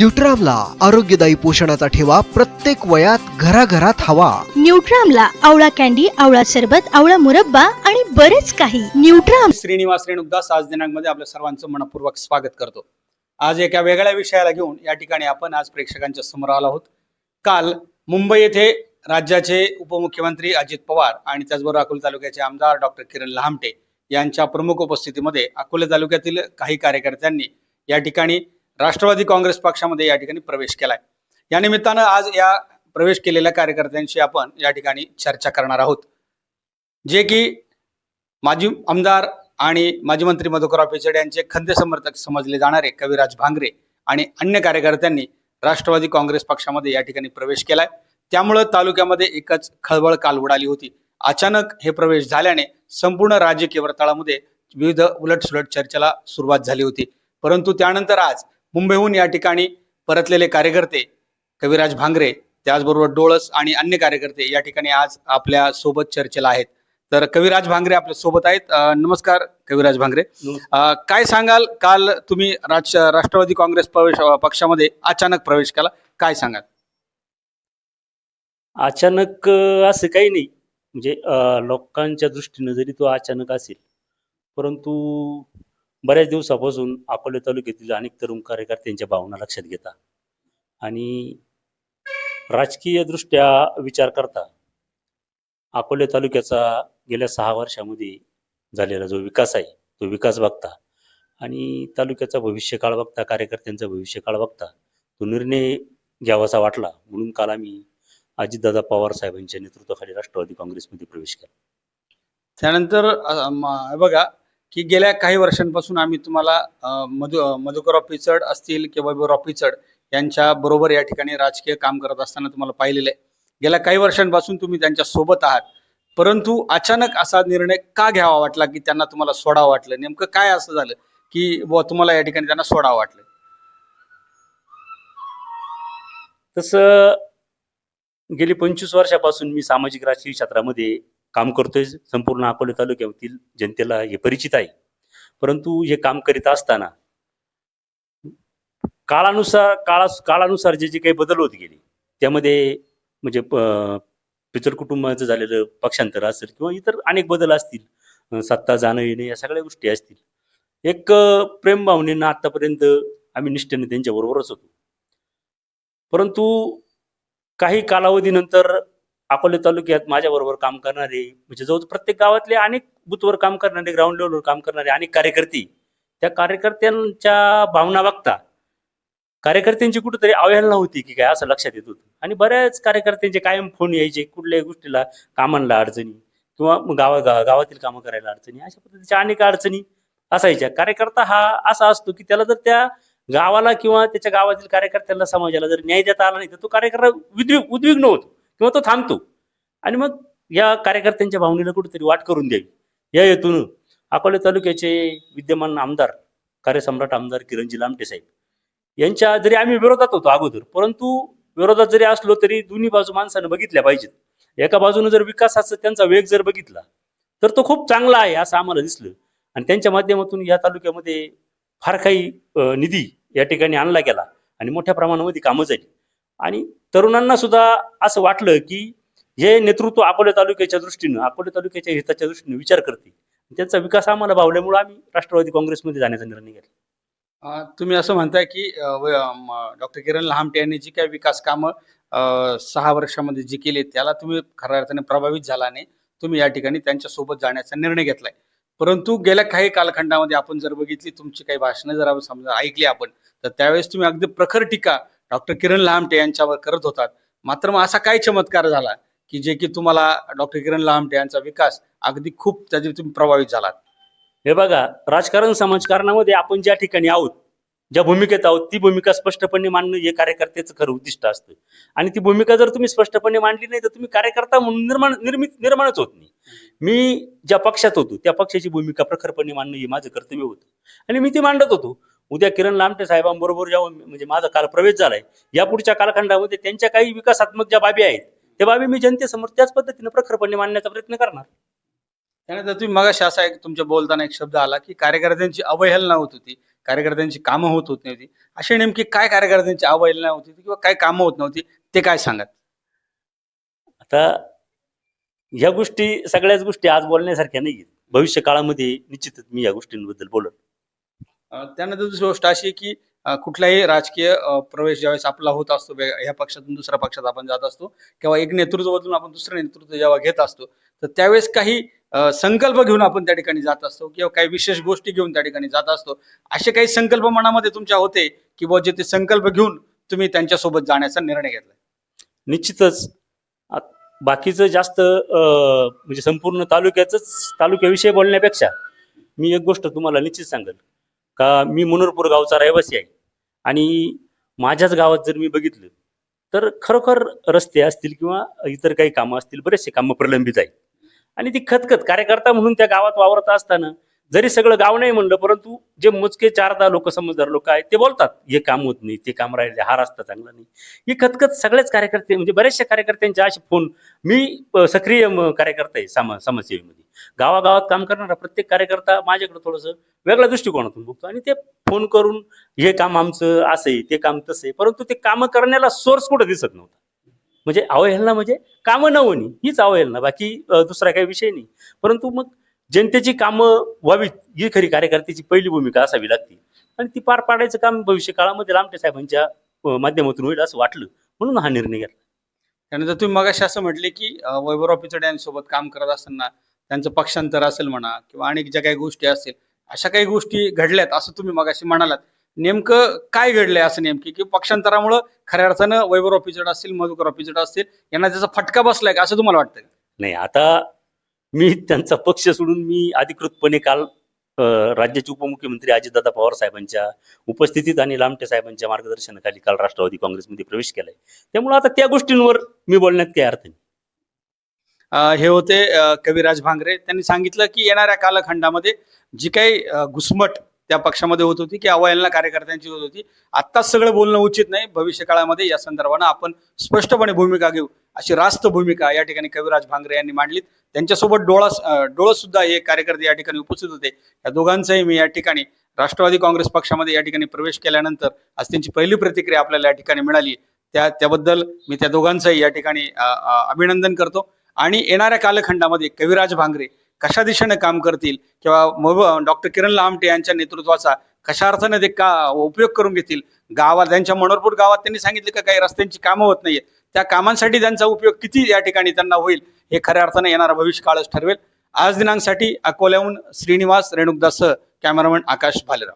न्यूट्रामला आरोग्यदायी पोषणाचा ठेवा प्रत्येक वयात घराघरात हवा. न्यूट्रामला आवळा कॅन्डी आवळा सरबत आवळा मुरब्बा आणि बरेच काही. न्यूट्राम श्रीनिवास रेणुकदास आज दिनांकमध्ये आपल्या सर्वांचं मनपूर्वक स्वागत करतो. आज एका वेगळ्या विषयाला घेऊन या ठिकाणी आपण आज प्रेक्षकांच्या समोर आलो आहोत. काल मुंबई येथे राज्याचे उपमुख्यमंत्री अजित पवार आणि त्याचबरोबर अकोले तालुक्याचे आमदार डॉक्टर किरण लहामटे यांच्या प्रमुख उपस्थितीमध्ये अकोले तालुक्यातील काही कार्यकर्त्यांनी या ठिकाणी राष्ट्रवादी काँग्रेस पक्षामध्ये या ठिकाणी प्रवेश केलाय. या निमित्तानं आज या प्रवेश केलेल्या कार्यकर्त्यांशी आपण या ठिकाणी चर्चा करणार आहोत. जे की माजी आमदार आणि माजी मंत्री मधुकरराव पिचड यांचे खंदे समर्थक समजले जाणारे कविराज भांगरे आणि अन्य कार्यकर्त्यांनी राष्ट्रवादी काँग्रेस पक्षामध्ये या ठिकाणी प्रवेश केलाय. त्यामुळं तालुक्यामध्ये एकच खळबळ काल उडाली होती. अचानक हे प्रवेश झाल्याने संपूर्ण राजकीय वर्तुळामध्ये विविध उलटसुलट चर्चेला सुरुवात झाली होती. परंतु त्यानंतर आज मुंबईहून या ठिकाणी परतलेले कार्यकर्ते कविराज भांगरे त्याचबरोबर डोळस आणि अन्य कार्यकर्ते या ठिकाणी आज आपल्यासोबत चर्चेला आहेत. तर कविराज भांगरे आपल्यासोबत आहेत. नमस्कार कविराज भांगरे. काय सांगाल? काल तुम्ही राज राष्ट्रवादी काँग्रेस प्रवेश पक्षामध्ये अचानक प्रवेश केला. काय सांगाल? अचानक असं काही नाही. म्हणजे लोकांच्या दृष्टीनं जरी तो अचानक असेल परंतु बऱ्याच दिवसापासून अकोले तालुक्यातील अनेक तरुण कार्यकर्त्यांच्या भावना लक्षात घेता आणि राजकीय दृष्ट्या विचार करता अकोले तालुक्याचा गेल्या सहा वर्षामध्ये झालेला जो विकास आहे तो विकास बघता आणि तालुक्याचा भविष्यकाळ बघता कार्यकर्त्यांचा भविष्यकाळ बघता तो निर्णय घ्यावासा वाटला. म्हणून काल आम्ही अजितदादा पवार साहेबांच्या नेतृत्वाखाली राष्ट्रवादी काँग्रेसमध्ये प्रवेश केला. त्यानंतर बघा की गेल्या काही वर्षांपासून आम्ही तुम्हाला मधु मधुकरराव पिचड असतील किंवा बाबूराव पिचड यांच्या बरोबर या ठिकाणी राजकीय काम करत असताना तुम्हाला पाहिलेलं. आहे गेल्या काही वर्षांपासून तुम्ही त्यांच्यासोबत आहात. परंतु अचानक असा निर्णय का घ्यावा वाटला की त्यांना तुम्हाला सोडावं वाटलं? नेमकं काय असं झालं की बुवा तुम्हाला या ठिकाणी त्यांना सोडावं वाटलं? तसं गेली पंचवीस वर्षापासून मी सामाजिक राजकीय क्षेत्रामध्ये काम करतोय संपूर्ण अकोले तालुक्यातील जनतेला हे परिचित आहे. परंतु हे काम करीत असताना काळानुसार काळा काळानुसार जे जे काही बदल होत गेले त्यामध्ये म्हणजे पितर कुटुंबाचं झालेलं पक्षांतर असेल किंवा इतर अनेक बदल असतील सत्ता जाणं येणं या सगळ्या गोष्टी असतील. एक प्रेम भावनेनं आतापर्यंत आम्ही निष्ठेने त्यांच्या बरोबरच होतो. परंतु काही कालावधीनंतर अकोले तालुक्यात माझ्याबरोबर काम करणारे म्हणजे जवळ प्रत्येक गावातले अनेक बुथवर काम करणारे ग्राउंड लेवलवर काम करणारे अनेक कार्यकर्ते त्या कार्यकर्त्यांच्या भावना बघता कार्यकर्त्यांची कुठेतरी अवहेलना होती की काय असं लक्षात येत होतं. आणि बऱ्याच कार्यकर्त्यांचे कायम फोन यायचे कुठल्याही गोष्टीला कामांना अडचणी किंवा गावा गा- गावातील कामं करायला अडचणी अशा पद्धतीच्या अनेक अडचणी असायच्या. कार्यकर्ता हा असा असतो की त्याला जर त्या गावाला किंवा त्याच्या गावातील कार्यकर्त्यांना समाजाला जर न्याय देता आला नाही तर तो कार्यकर्ता उद्विग उद्विग्न होतो. किंवा तो थांबतो. आणि मग या कार्यकर्त्यांच्या भावनेला कुठेतरी वाट करून द्यावी या हेतून अकोले तालुक्याचे विद्यमान आमदार कार्यसम्राट आमदार किरणजी लामटे साहेब यांच्या जरी आम्ही विरोधात होतो अगोदर परंतु विरोधात जरी असलो तरी दोन्ही बाजू माणसानं बघितल्या पाहिजेत. एका बाजूनं जर विकासाचा त्यांचा वेग जर बघितला तर तो खूप चांगला आहे असं आम्हाला दिसलं. आणि त्यांच्या माध्यमातून या तालुक्यामध्ये फार काही निधी या ठिकाणी आणला गेला आणि मोठ्या प्रमाणामध्ये कामं झाली. आणि तरुणांना सुद्धा असं वाटलं की हे नेतृत्व अकोले तालुक्याच्या दृष्टीनं अकोले तालुक्याच्या हिताच्या दृष्टीनं विचार करते. त्यांचा विकास आम्हाला भावल्यामुळे आम्ही राष्ट्रवादी काँग्रेसमध्ये जाण्याचा निर्णय घेतला. तुम्ही असं म्हणताय की डॉक्टर किरण लहामटे यांनी जी काही विकास कामं अं, सहा वर्षामध्ये जी केली त्याला तुम्ही खऱ्या अर्थाने प्रभावित झाला नाही. तुम्ही या ठिकाणी त्यांच्यासोबत जाण्याचा निर्णय घेतलाय. परंतु गेल्या काही कालखंडामध्ये आपण जर बघितली तुमची काही भाषणं जर आपण समजा ऐकली आपण तर त्यावेळेस तुम्ही अगदी प्रखर टीका डॉक्टर किरण लहामटे यांच्यावर करत होतात. मात्र मग असा काय चमत्कार झाला की जे की तुम्हाला डॉक्टर किरण लहामटे यांचा विकास अगदी खूप त्याचे तुम्ही प्रभावित झालात? हे बघा राजकारण समाजकारणामध्ये आपण ज्या ठिकाणी आहोत ज्या भूमिकेत आहोत ती भूमिका स्पष्टपणे मांडणं हे कार्यकर्त्याचं खरं उद्दिष्ट असतं. आणि ती भूमिका जर तुम्ही स्पष्टपणे मांडली नाही तर तुम्ही कार्यकर्ता म्हणून निर्माण निर्मित निर्माणच होत नाही. मी ज्या पक्षात होतो त्या पक्षाची भूमिका प्रखरपणे मांडणं हे माझं कर्तव्य होतं. आणि मी ती मांडत होतो. उद्या किरण लामटे साहेबांबरोबर जेव्हा म्हणजे माझा काल प्रवेश झालाय. या पुढच्या कालखंडामध्ये त्यांच्या काही विकासात्मक ज्या बाबी आहेत त्या बाबी मी जनतेसमोर त्याच पद्धतीने प्रखरपणे मांडण्याचा प्रयत्न करणार. त्यानंतर तुम्ही मगाशी असा एक तुमच्या बोलताना एक शब्द आला की कार्यकर्त्यांची अवहेलना होत होती कार्यकर्त्यांची कामं होत होत नव्हती. अशी नेमकी काय कार्यकर्त्यांची अवहेलना होती किंवा काय कामं होत नव्हती ते काय सांगत आता ह्या गोष्टी सगळ्याच गोष्टी आज बोलण्यासारख्या नाही भविष्य काळामध्ये निश्चितच मी या गोष्टींबद्दल बोलत त्यानंतर दुसरी गोष्ट अशी आहे की कुठलाही राजकीय प्रवेश ज्यावेळेस आपला होत असतो ह्या पक्षातून दुसऱ्या पक्षात आपण जात असतो किंवा एक नेतृत्व बदलून आपण दुसरं नेतृत्व जेव्हा घेत असतो तर त्यावेळेस काही संकल्प घेऊन आपण त्या ठिकाणी जात असतो किंवा काही विशेष गोष्टी घेऊन त्या ठिकाणी जात असतो. असे काही संकल्प मनामध्ये तुमच्या होते की बुवा जे ते संकल्प घेऊन तुम्ही त्यांच्यासोबत जाण्याचा निर्णय घेतला निश्चितच. बाकीचं जास्त म्हणजे संपूर्ण तालुक्याच तालुक्याविषयी बोलण्यापेक्षा मी एक गोष्ट तुम्हाला निश्चित सांगेल. का मी मुनरपूर गावचा रहिवासी आहे. आणि माझ्याच गावात जर मी बघितलं तर खरोखर रस्ते असतील किंवा इतर काही कामं असतील बरेचसे कामं प्रलंबित आहेत. आणि ती खतखत कार्यकर्ता म्हणून त्या गावात वावरत असताना जरी सगळं गाव नाही म्हणलं परंतु जे मोजके चार दहा लोक समजदार लोक आहेत ते बोलतात हे काम होत नाही ते काम राहिले हा रस्ता चांगला नाही. ही खतखत सगळेच कार्यकर्ते म्हणजे बरेचशा कार्यकर्त्यांचे असे फोन. मी सक्रिय कार्यकर्ता आहे समा समाजसेवेमध्ये. गावागावात काम करणारा प्रत्येक कार्यकर्ता माझ्याकडे थोडंसं वेगळ्या दृष्टिकोनातून बघतो आणि ते फोन करून हे काम आमचं असं आहे ते काम तसं आहे. परंतु ते कामं करण्याला सोर्स कुठं दिसत नव्हता. म्हणजे अवहेलना म्हणजे कामं न होणी हीच अवहेलना बाकी दुसरा काही विषय नाही. परंतु मग जनतेची कामं व्हावीत ही खरी कार्यकर्त्याची पहिली भूमिका असावी लागते. आणि ती पार पाडायचं काम भविष्य काळामध्ये लामटे साहेबांच्या माध्यमातून होईल असं वाटलं. म्हणून हा निर्णय घेतला. त्यानंतर तुम्ही मगाशी असं म्हटले की अं, वैभवराव पिचड यांच्यासोबत काम करत असताना त्यांचं पक्षांतर असेल म्हणा किंवा अनेक ज्या काही गोष्टी असतील अशा काही गोष्टी घडल्यात असं तुम्ही मगाशी म्हणालात. नेमकं काय घडलंय असं नेमकी? की पक्षांतरामुळं खऱ्या अर्थानं वैभवराव पिचड असतील मधुकरराव पिचड असतील यांना त्याचा फटका बसलाय का? असं तुम्हाला वाटतं? नाही आता मी त्यांचा पक्ष सोडून मी अधिकृतपणे काल राज्याचे उपमुख्यमंत्री अजितदादा पवार साहेबांच्या उपस्थितीत आणि लामटे साहेबांच्या मार्गदर्शनाखाली काल राष्ट्रवादी काँग्रेसमध्ये प्रवेश केलाय. त्यामुळे आता त्या गोष्टींवर मी बोलण्यात काही अर्थ नाही. हे होते कविराज भांगरे. त्यांनी सांगितलं की येणाऱ्या कालखंडामध्ये जी काही घुसमट त्या पक्षामध्ये होत होती की अवहेलना कार्यकर्त्यांची होत होती आत्ताच सगळं बोलणं उचित नाही. भविष्य काळामध्ये या संदर्भानं आपण स्पष्टपणे भूमिका घेऊ. अशी रास्त भूमिका या ठिकाणी कविराज भांगरे यांनी मांडलीत. त्यांच्यासोबत डोळा डोळस सुद्धा हे कार्यकर्ते या ठिकाणी उपस्थित होते. या दोघांचंही मी या ठिकाणी राष्ट्रवादी काँग्रेस पक्षामध्ये या ठिकाणी प्रवेश केल्यानंतर आज त्यांची पहिली प्रतिक्रिया आपल्याला या ठिकाणी मिळाली. त्या त्याबद्दल मी त्या दोघांचंही या ठिकाणी अभिनंदन करतो. आणि येणाऱ्या कालखंडामध्ये कविराज भांगरे कशा दिशेने काम करतील किंवा डॉक्टर किरण लामटे यांच्या नेतृत्वाचा कशा अर्थाने ते का उपयोग करून घेतील? गावात त्यांच्या मनोरपूर गावात त्यांनी सांगितलं का काही रस्त्यांची कामं होत नाहीये त्या कामांसाठी त्यांचा उपयोग किती या ठिकाणी त्यांना होईल हे खऱ्या अर्थाने येणारा भविष्य काळच ठरवेल. आज दिनांकसाठी अकोल्याहून श्रीनिवास रेणुकदास कॅमेरामन आकाश भालेराव.